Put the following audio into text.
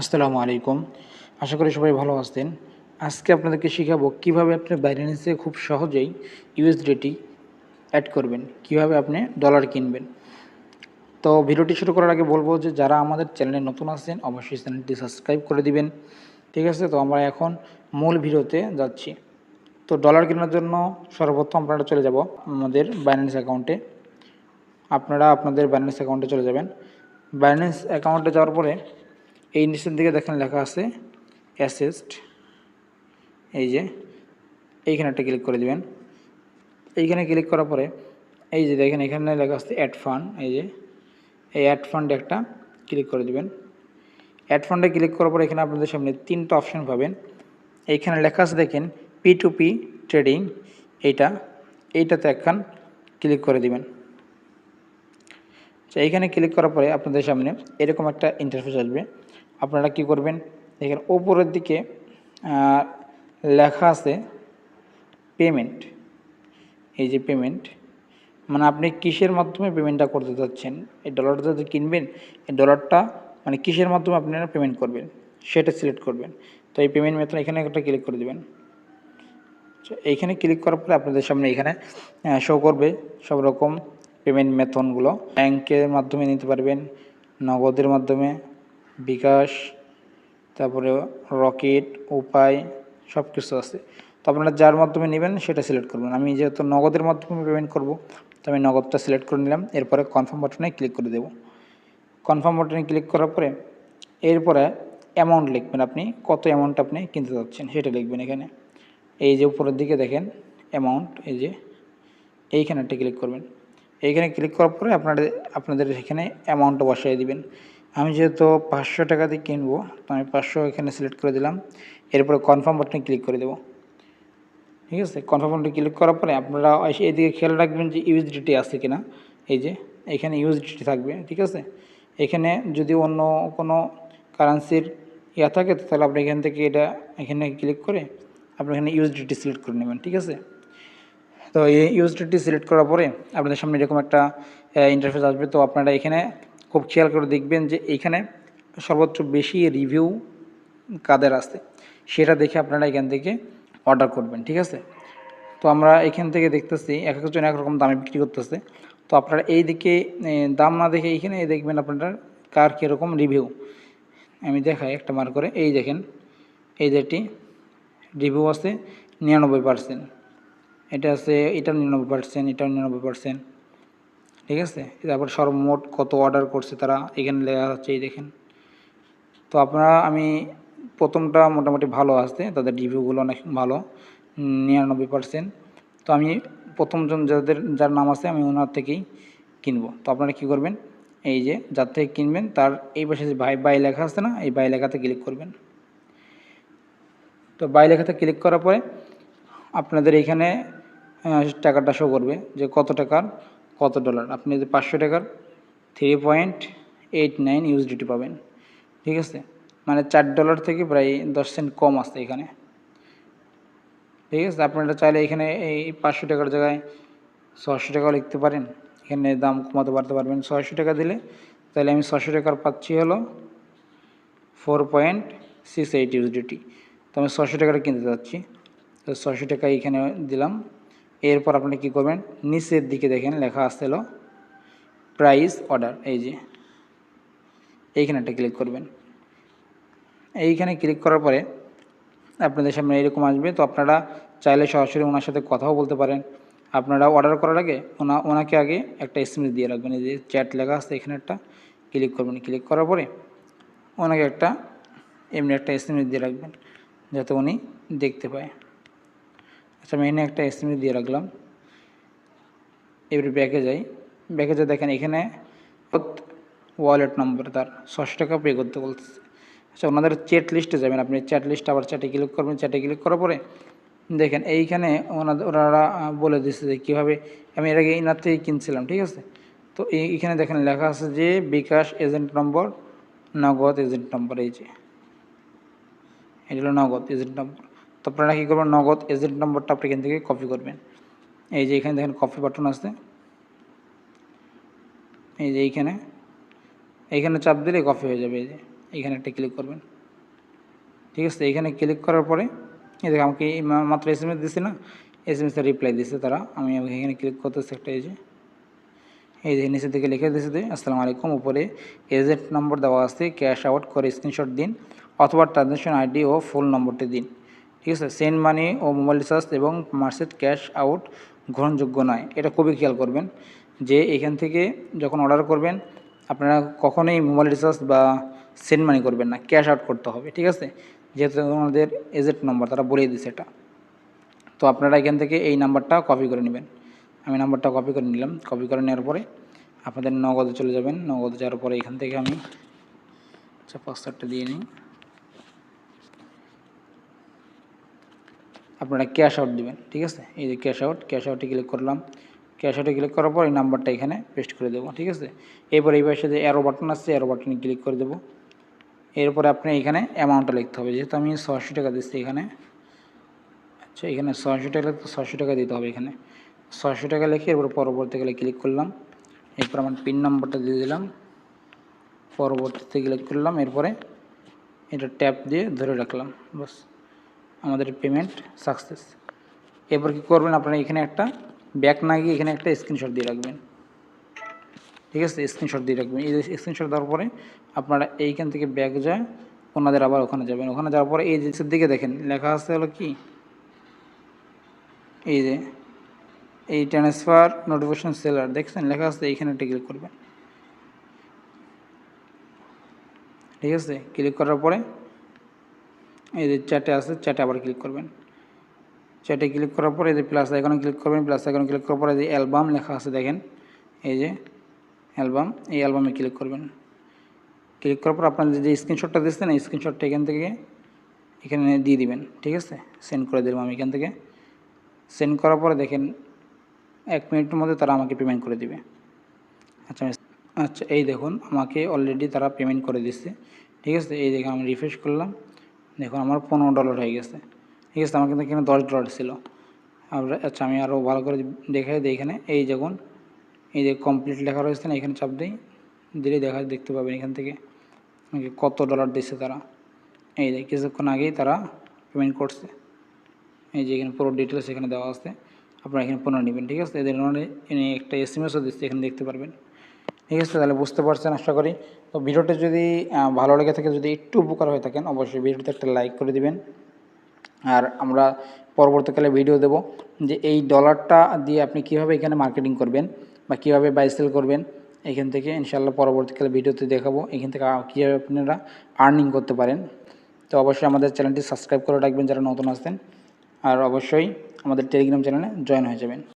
আসসালামু আলাইকুম। আশা করি সবাই ভালো আছেন। আজকে আপনাদেরকে শেখাবো কীভাবে আপনি বাইন্যান্সে খুব সহজেই ইউএসডিটি অ্যাড করবেন, কীভাবে আপনি ডলার কিনবেন। তো ভিডিওটি শুরু করার আগে বলব যে যারা আমাদের চ্যানেলে নতুন আছেন, অবশ্যই চ্যানেলটি সাবস্ক্রাইব করে দিবেন। ঠিক আছে, তো আমরা এখন মূল ভিডিওতে যাচ্ছি। তো ডলার কেনার জন্য সর্বপ্রথম আপনারা চলে যাব আমাদের বাইন্যান্স অ্যাকাউন্টে আপনারা আপনাদের বাইন্যান্স অ্যাকাউন্টে চলে যাবেন। বাইন্যান্স অ্যাকাউন্টে যাওয়ার পরে এই নিচের দিকে দেখেন লেখা আছে অ্যাসেস্ট এই যে, এইখানে একটা ক্লিক করে দিবেন। এইখানে ক্লিক করার পরে, এই যে দেখেন এখানে লেখা আছে অ্যাড ফান্ড এই যে, এই অ্যাড ফান্ডে একটা ক্লিক করে দিবেন। অ্যাড ফান্ডে ক্লিক করার পরে এখানে আপনাদের সামনে তিনটা অপশন পাবেন। এইখানে লেখা আছে দেখেন পি টু পি ট্রেডিং এইটা, এইটাতে একখান ক্লিক করে দিবেন। তো এইখানে ক্লিক করার পরে আপনাদের সামনে এরকম একটা ইন্টারফেস আসবে। আপনারা কি করবেন? দেখেন, ওপরের দিকে লেখা আছে পেমেন্ট এই যে পেমেন্ট মানে আপনি কিসের মাধ্যমে পেমেন্টটা করতে চাচ্ছেন এই ডলারটা যদি কিনবেন, এই ডলারটা মানে কিসের মাধ্যমে আপনারা পেমেন্ট করবেন? সেটা সিলেক্ট করবেন। তো এই পেমেন্ট মেথড এখানে একটা ক্লিক করে দেবেন। এইখানে ক্লিক করার পরে আপনাদের সামনে এখানে শো করবে সব রকম পেমেন্ট মেথডগুলো ব্যাংকের মাধ্যমে নিতে পারবেন, নগদের মাধ্যমে বিকাশ, তারপরে রকেট, উপায় সব কিছু আছে। তো আপনারা যার মাধ্যমে নেবেন সেটা সিলেক্ট করবেন। আমি যেহেতু নগদের মাধ্যমে পেমেন্ট করব, তো আমি নগদটা সিলেক্ট করে নিলাম। এরপরে কনফার্ম বাটনে ক্লিক করে দেব। কনফার্ম বাটনে ক্লিক করার পরে এরপরে অ্যামাউন্ট লিখবেন আপনি, কত অ্যামাউন্ট আপনি কিনতে চাচ্ছেন সেটা লিখবেন এখানে। এই যে উপরের দিকে দেখেন অ্যামাউন্ট এই যে এইখানে একটা ক্লিক করবেন। এইখানে ক্লিক করার পরে আপনাদের আপনাদের এখানে অ্যামাউন্টটা বসাই দিবেন। আমি যেহেতু পাঁচশো টাকা দিয়ে কিনবো, তো আমি পাঁচশো এখানে সিলেক্ট করে দিলাম। এরপরে কনফার্ম বাটনে ক্লিক করে দেবো। ঠিক আছে? কনফার্ম বাটনে ক্লিক করার পরে আপনারা এদিকে খেয়াল রাখবেন যে ইউজ ইউএসডিটি আছে কিনা। এই যে, এখানে ইউএসডিটি থাকবে, ঠিক আছে? এখানে যদি অন্য কোনো কারেন্সির ইয়া থাকে তাহলে আপনি এখান থেকে এটা এখানে ক্লিক করে আপনি এখানে ইউএসডিটি সিলেক্ট করে নেবেন, ঠিক আছে? তো এই ইউএসডিটি সিলেক্ট করার পরে আপনাদের সামনে এরকম একটা ইন্টারফেস আসবে। তো আপনারা এখানে খুব খেয়াল করে দেখবেন যে এইখানে সর্বোচ্চ বেশি রিভিউ কাদের আছে, সেটা দেখে আপনারা এখান থেকে অর্ডার করবেন, ঠিক আছে? তো আমরা এখান থেকে দেখতেছি, এক একজন এক রকম দামে বিক্রি করতেছে। তো আপনারা এই দিকে দাম না দেখে এইখানে দেখবেন আপনারা কার কীরকম রিভিউ আমি দেখাই একটা মার করে, এই দেখেন, এই যেটি রিভিউ আছে, নিরানব্বই পার্সেন্ট এটা আছে, এটা নিরানব্বই পার্সেন্ট এটাও নিরানব্বই পার্সেন্ট ঠিক আছে? তারপর সর্বমোট কত অর্ডার করছে তারা, এখানে লেখা হচ্ছে, এই দেখেন। তো আপনারা, আমি প্রথমটা মোটামুটি ভালো আসছে, তাদের রিভিউগুলো অনেক ভালো, নিরানব্বই পার্সেন্ট তো আমি প্রথমজন যাদের, যার নাম আছে, আমি ওনার থেকেই কিনবো। তো আপনারা কী করবেন? এই যে, যার থেকে কিনবেন, তার এই পাশে যে ভাই বাই লেখা আছে না, এই বাই লেখাতে ক্লিক করবেন। তো বাই লেখাতে ক্লিক করার পরে, আপনাদের এখানে টাকাটা শো করবে যে কত টাকার। কত ডলার? আপনি যদি পাঁচশো টাকার three point eight nine USDT পাবেন। ঠিক আছে? মানে চার ডলার থেকে প্রায় দশ সেন্ট কম আসছে এখানে। ঠিক আছে? আপনারা চাইলে এখানে এই পাঁচশো টাকার জায়গায় ছশো টাকাও লিখতে পারেন। এখানে দাম কমাতে পারতে পারবেন। ছয়শো টাকা দিলে তাহলে আমি ছশো টাকার পাচ্ছি হলো four point six eight USDT তো আমি ছশো টাকার কিনতে যাচ্ছি। তো ছশো টাকা এখানে দিলাম। এরপর আপনি কি করবেন? নিচের দিকে দেখেন, লেখা আসছিল প্রাইস অর্ডার এই যে, এইখানে একটা ক্লিক করবেন। এইখানে ক্লিক করার পরে আপনাদের সামনে এরকম আসবে, তো আপনারা চাইলে সরাসরি ওনার সাথে কথাও বলতে পারেন। আপনারা অর্ডার করার আগে ওনা, ওনাকে আগে একটা এসএমএস দিয়ে রাখবেন, এই যে চ্যাট লেখা আছে, এখানে একটা ক্লিক করবেন। ক্লিক করার পরে ওনাকে একটা এমনি একটা এসএমএস দিয়ে রাখবেন, যাতে উনি দেখতে পায়। আচ্ছা আমি এনে একটা এসএমএস দিয়ে রাখলাম। এবারে ব্যাকে যাই। ব্যাকে যা দেখেন এখানে ওয়ালেট নম্বর তার ছশো টাকা পে করতে বলতেছে। আচ্ছা ওনাদের চ্যাট লিস্টে যাবেন আপনি। চ্যাট লিস্ট আবার চ্যাটে ক্লিক করবেন। চ্যাটে ক্লিক করার পরে দেখেন এইখানে ওনাদের ওনারা বলে দিচ্ছে যে কীভাবে আমি এর আগে এনার থেকে কিনছিলাম, ঠিক আছে? তো এই- এইখানে দেখেন লেখা আছে যে বিকাশ এজেন্ট নম্বর নগদ এজেন্ট নম্বর এই যে। এটা হলো নগদ এজেন্ট নম্বর আপনারা কী করবেন? নগদ এজেন্ট নম্বরটা আপনি এখান থেকে কপি করবেন। এই যে এখানে দেখেন কপি বাটন আছে। এই যে এইখানে। এইখানে চাপ দিলে কপি হয়ে যাবে। এই যে এইখানে একটা ক্লিক করবেন। ঠিক আছে? এইখানে ক্লিক করার পরে এই দেখো আমাকে মাত্র এস এম এস দিছে না? এস এম এসের রিপ্লাই দিছে তারা। আমি এখানে ক্লিক করতেছি একটা এই যে। এই যে নিচের থেকে লিখে দিয়েছে যে, আসসালামু আলাইকুম। উপরে এজেন্ট নম্বর দেওয়া আছে। ক্যাশ আউট করে স্ক্রিনশট দিন অথবা ট্রানজ্যাকশন আইডি ও ফুল নম্বরটি দিন। ঠিক আছে সেন্ড মানি ও মোবাইল রিচার্জ এবং মার্সেট ক্যাশ আউট গ্রহণযোগ্য নয়। এটা খুবই খেয়াল করবেন যে এখান থেকে যখন অর্ডার করবেন, আপনারা কখনোই মোবাইল রিচার্জ বা সেন্ড মানি করবেন না ক্যাশ আউট করতে হবে, ঠিক আছে? যেহেতু ওনাদের এজেন্ট নম্বর তারা বলেই দিচ্ছে এটা। তো আপনারা এখান থেকে এই নাম্বারটা কপি করে নেবেন। আমি নাম্বারটা কপি করে নিলাম। কপি করে নেওয়ার পরে আপনাদের নগদে চলে যাবেন। নগদে যাওয়ার পরে এখান থেকে আমি আচ্ছা পাসওয়ার্ডটা দিয়ে নিই। আপনারা ক্যাশ আউট দিবেন, ঠিক আছে? এই যে ক্যাশ আউট ক্যাশ আউটে ক্লিক করলাম। ক্যাশ আউটে ক্লিক করার পর এই নাম্বারটা এখানে পেস্ট করে দেবো, ঠিক আছে? এরপর এই পাশে যে অ্যারো বাটন আছে অ্যারো বাটনে ক্লিক করে দেবো। এরপরে আপনি এখানে অ্যামাউন্টটা লিখতে হবে। যেহেতু আমি ছশো টাকা দিচ্ছি এখানে। আচ্ছা এখানে ছশো টাকা তো ছশো টাকা দিতে হবে এখানে। ছশো টাকা লিখে এরপর পরবর্তীকালে ক্লিক করলাম। এরপর আমার পিন নম্বরটা দিয়ে দিলাম। পরবর্তীতে ক্লিক করলাম। এরপরে এটা ট্যাপ দিয়ে ধরে রাখলাম, বাস। আমাদের পেমেন্ট সাকসেস এরপর কী করবেন আপনারা এখানে একটা ব্যাক না গিয়ে এখানে একটা স্ক্রিনশট দিয়ে রাখবেন। ঠিক আছে? স্ক্রিনশট দিয়ে রাখবেন। এই স্ক্রিনশট দেওয়ার পরে আপনারা এইখান থেকে ব্যাক যায়, ওনাদের আবার ওখানে যাবেন। ওখানে যাওয়ার পরে এই জিনিসের দিকে দেখেন, লেখা আছে হলো কি? এই যে, এই ট্রান্সফার নোটিফিকেশন সেলার দেখছেন? লেখা আছে, এইখানে একটা ক্লিক করবেন। ঠিক আছে? ক্লিক করার পরে এই যে চ্যাটে আছে চ্যাটে আবার ক্লিক করবেন। চ্যাটে ক্লিক করার পরে এই যে প্লাস আইকনে ক্লিক করবেন প্লাস আইকনে ক্লিক করার পরে যে অ্যালবাম লেখা আছে দেখেন। এই যে অ্যালবাম এই অ্যালবামে ক্লিক করবেন। ক্লিক করার পর আপনার যে স্ক্রিনশটটা দিচ্ছেন এই স্ক্রিনশটটা এখান থেকে এখানে দিয়ে দিবেন, ঠিক আছে? সেন্ড করে দিলাম আমি এখান থেকে। সেন্ড করার পরে দেখেন, এক মিনিটের মধ্যে তারা আমাকে পেমেন্ট করে দিবে। আচ্ছা আচ্ছা এই দেখুন, আমাকে অলরেডি তারা পেমেন্ট করে দিচ্ছে ঠিক আছে? এই দেখে আমি রিফ্রেশ করলাম। দেখুন, আমার পনেরো ডলার হয়ে গেছে। ঠিক আছে, আমার কিন্তু এখানে দশ ডলার ছিল। আর আচ্ছা আমি আরও ভালো করে দেখে দিই এখানে। এই দেখুন, এই যে কমপ্লিট লেখা রয়েছে না, এখানে চাপ দিই। দিলে দেখা, দেখতে পাবেন এখান থেকে কত ডলার দিচ্ছে তারা। এই যে কিছুক্ষণ আগেই তারা পেমেন্ট করছে। এই যে এখানে পুরো ডিটেলস এখানে দেওয়া আছে। আপনারা এখানে পুনঃ নেবেন, ঠিক আছে? এদের মানে একটা এস এম এসও দিচ্ছে, এখানে দেখতে পারবেন। ঠিক আছে, তাহলে বুঝতে পারছেন আশা করি। তো ভিডিওটা যদি ভালো লেগে থাকে, যদি একটু উপকার হয়ে থাকেন, অবশ্যই ভিডিওতে একটা লাইক করে দিবেন। আর আমরা পরবর্তীকালে ভিডিও দেব যে এই ডলারটা দিয়ে আপনি কীভাবে এখানে মার্কেটিং করবেন বা কীভাবে বাই সেল করবেন। এখান থেকে ইনশাল্লাহ পরবর্তীকালে ভিডিওতে দেখাবো, এখান থেকে কীভাবে আপনারা আর্নিং করতে পারেন। তো অবশ্যই আমাদের চ্যানেলটি সাবস্ক্রাইব করে রাখবেন যারা নতুন আসছেন। আর অবশ্যই আমাদের টেলিগ্রাম চ্যানেলে জয়েন হয়ে যাবেন।